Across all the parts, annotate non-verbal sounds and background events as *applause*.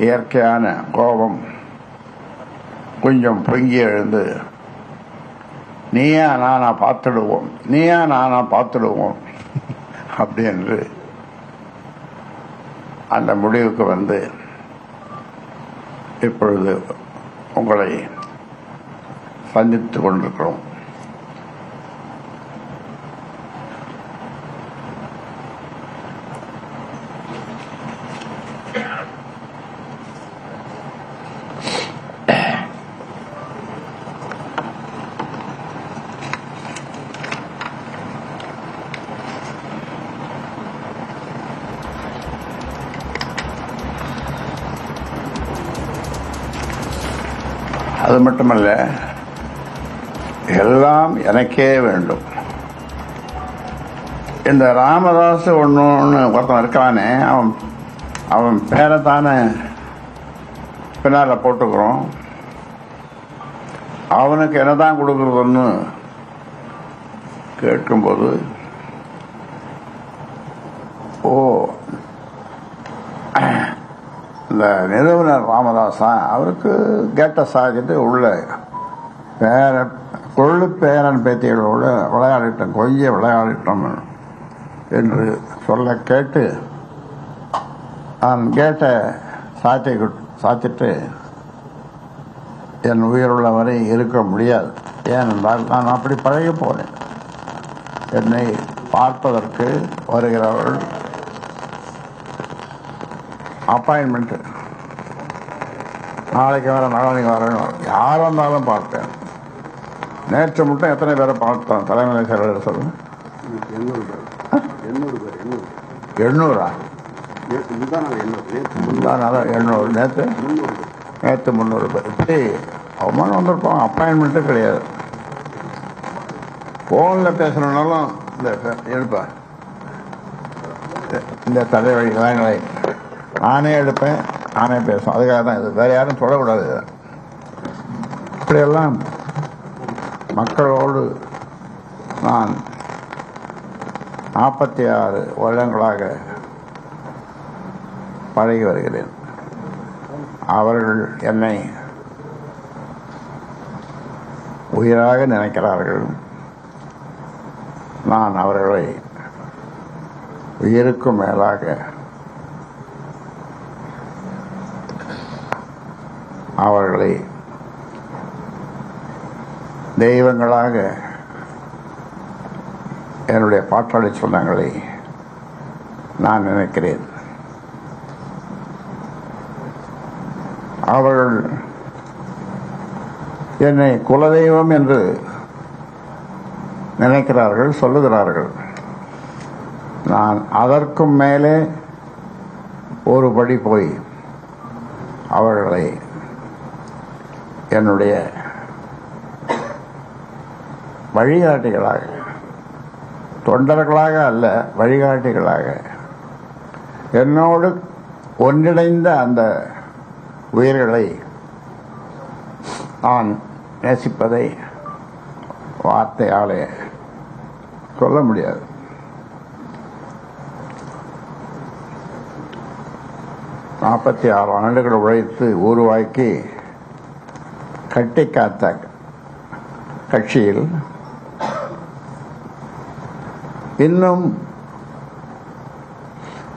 இயற்கையான கோபம் கொஞ்சம் பொங்கி எழுந்து நீயா நானா பார்த்துடுவோம் நீயா நானா பார்த்துடுவோம் *laughs* அப்படி என்று அந்த முடிவுக்கு வந்து இப்பொழுது உங்களை சந்தித்துக் கொண்டிருக்கிறோம். அது மட்டுமல்ல எல்லாம் எனக்கே வேண்டும். இந்த ராமதாஸ் ஒன்று ஒன்று ஒருத்தன் இருக்கானே அவன் அவன் பேரை தானே பின்னால் போட்டுக்கிறோம். அவனுக்கு என்னதான் கொடுக்குறதுன்னு கேட்கும்போது இந்த நிறுவனர் ராமதாஸா அவருக்கு கேட்ட சாகிட்டு உள்ள பேர கொள்ளு பேரன் பேத்திகளோடு விளையாடிட்டோம் கொய்ய விளையாடிட்டோம் என்று சொல்ல கேட்டு நான் கேட்ட சாத்தி சாத்திட்டு என் உயிருள்ள வரை இருக்க முடியாது. ஏனென்றால் நான் அப்படி பழகி போனேன் என்னை பார்ப்பதற்கு வருகிறவர்கள் அப்பாயின்மெண்ட்டு நாளைக்கு வர நாளைக்கு வரணும் யார் வந்தாலும் பார்ப்பேன். நேற்று மட்டும் எத்தனை பேரை பார்த்தோம்? தலைமை செயலர் சொல்லுங்க. எண்ணூறு எண்ணூறு நேற்று நேற்று முந்நூறு. பேர். இப்படி அவமானம் வந்திருப்போம் அப்பாயின்மெண்ட்டு கிடையாது. ஃபோனில் பேசணுன்னாலும் இந்த எடுப்பா இந்த லைன்களை நானே எடுப்பேன் நானே பேசும் அதுக்காக தான் இது. வேறு யாரும் சொல்லக்கூடாது இதை. இப்படியெல்லாம் மக்களோடு நான் நாற்பத்தி ஆறு வருடங்களாக பழகி வருகிறேன். அவர்கள் என்னை உயிராக நினைக்கிறார்கள். நான் அவர்களை உயிருக்கும் மேலாக அவர்களை தெய்வங்களாக என்னுடைய பாட்டாளி சொந்தங்களை நான் நினைக்கிறேன். அவர்கள் என்னை குலதெய்வம் என்று நினைக்கிறார்கள் சொல்லுகிறார்கள். நான் அதற்கும் மேலே ஒரு படி போய் அவர்களை என்னுடைய வழிகாட்டிகளாக தொண்டர்களாக அல்ல வழிகாட்டிகளாக என்னோடு ஒன்றிணைந்த அந்த உயிர்களை நான் நேசிப்பதை வார்த்தையாலே சொல்ல முடியாது. நாற்பத்தி ஆறு ஆண்டுகள் உழைத்து உருவாக்கி கட்டி காத்த கட்சியில். இன்னும்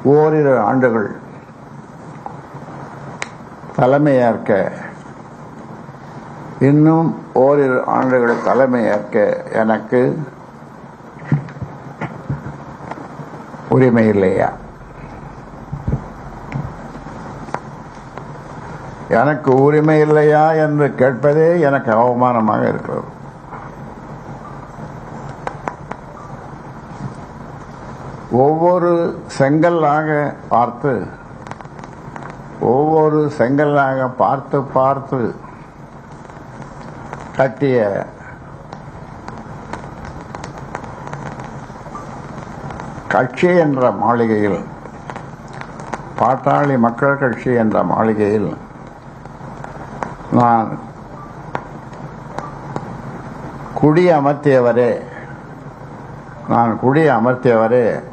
ஓரிரு ஆண்டுகள் தலைமையேற்க இன்னும் ஓரிரு ஆண்டுகள் தலைமையேற்க எனக்கு உரிமை இல்லையா? எனக்கு உரிமை இல்லையா என்று கேட்பதே எனக்கு அவமானமாக இருக்கிறது. ஒவ்வொரு செங்கல்லாக பார்த்து ஒவ்வொரு செங்கல்லாக பார்த்து பார்த்து கட்டிய கட்சி என்ற மாளிகையில் பாட்டாளி மக்கள் கட்சி என்ற மாளிகையில் நான் குடி அமர்த்தியவரே. நான் குடி அமர்த்தியவரே.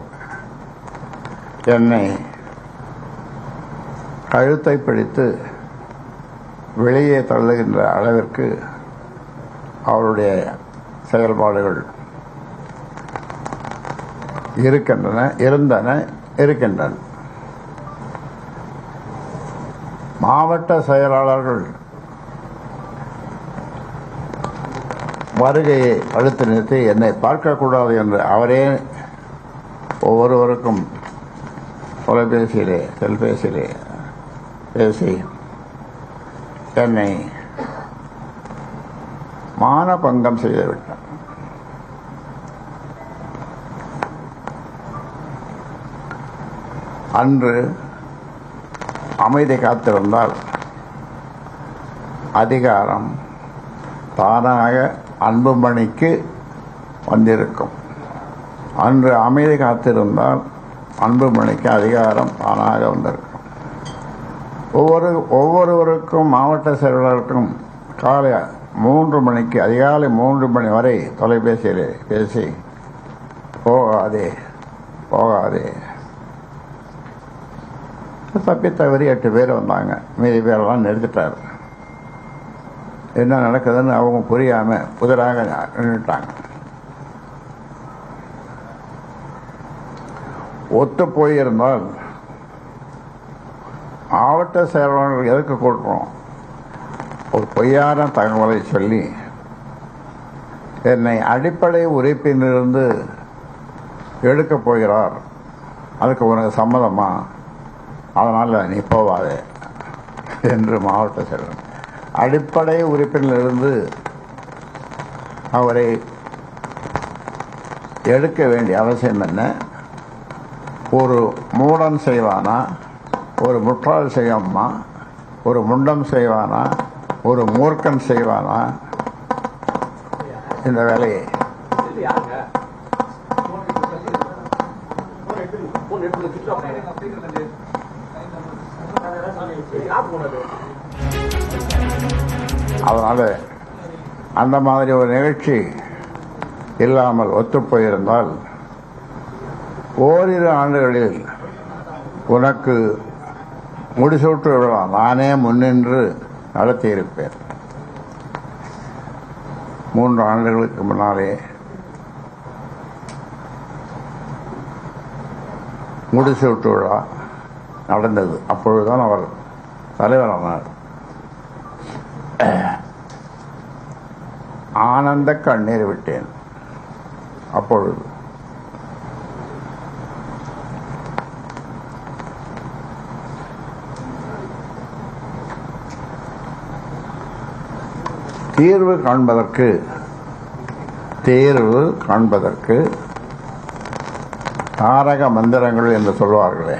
என்னை கழுத்தை பிடித்து வெளியே தள்ளுகின்ற அளவிற்கு அவருடைய செயல்பாடுகள் இருக்கின்றன இருந்தன இருக்கின்றன. மாவட்ட செயலாளர்கள் வருகையை அடுத்து நிறுத்தி என்னை பார்க்கக்கூடாது என்று அவரே ஒவ்வொருவருக்கும் தொலைபேசியிலே செல்பேசியிலே பேசி என்னை மானபங்கம் செய்துவிட்டார். அன்று அமைதி காத்திருந்தால் அதிகாரம் தானாக அன்புமணிக்கு வந்திருக்கும். அன்று அமைதி காத்திருந்தால் அன்புமணிக்கு அதிகாரம் தானாக வந்திருக்கும். ஒவ்வொரு ஒவ்வொருவருக்கும் மாவட்ட செயலாளருக்கும் காலை மூன்று மணிக்கு அதிகாலை மூன்று மணி வரை தொலைபேசியில் பேசி போகாதே போகாதே. தப்பி தவறி எட்டு பேர் வந்தாங்க. மீதி பேரெல்லாம் நிறுத்திட்டார். என்ன நடக்குதுன்னு அவங்க புரியாமல் புதராக நின்றுட்டாங்க ஒத்து போயிருந்தால் மாவட்ட செயலாளர்கள் எதுக்கு கூட்டுறோம்? ஒரு பொய்யான தகவலை சொல்லி என்னை அடிப்படை உறுப்பிலிருந்து எடுக்கப் போகிறார். அதுக்கு உனக்கு சம்மதமா? அதனால் நீ போவாதே என்று மாவட்ட செயலர் அடிப்படை உறுப்பினிலிருந்து அவரை எடுக்க வேண்டிய அவசியம் என்ன? ஒரு மூடன் செய்வானா? ஒரு முற்றால் செய்வோம்மா ஒரு முண்டம் செய்வானா? ஒரு மூர்க்கன் செய்வானா? இந்த வேலையை. அதனால் அந்த மாதிரி ஒரு நிகழ்ச்சி இல்லாமல் ஒத்துப்போயிருந்தால் ஓரிரு ஆண்டுகளில் உனக்கு முடிசூட்டு விழா நானே முன்னின்று நடத்தியிருப்பேன். மூன்று ஆண்டுகளுக்கு முன்னாலே முடிசூட்டு விழா நடந்தது. அப்பொழுதுதான் அவர் தலைவரானார். ஆனந்த கண்ணீர் விட்டேன். அப்பொழுது. தீர்வு காண்பதற்கு தேர்வு காண்பதற்கு தாரக மந்திரங்கள் என்று சொல்வார்களே.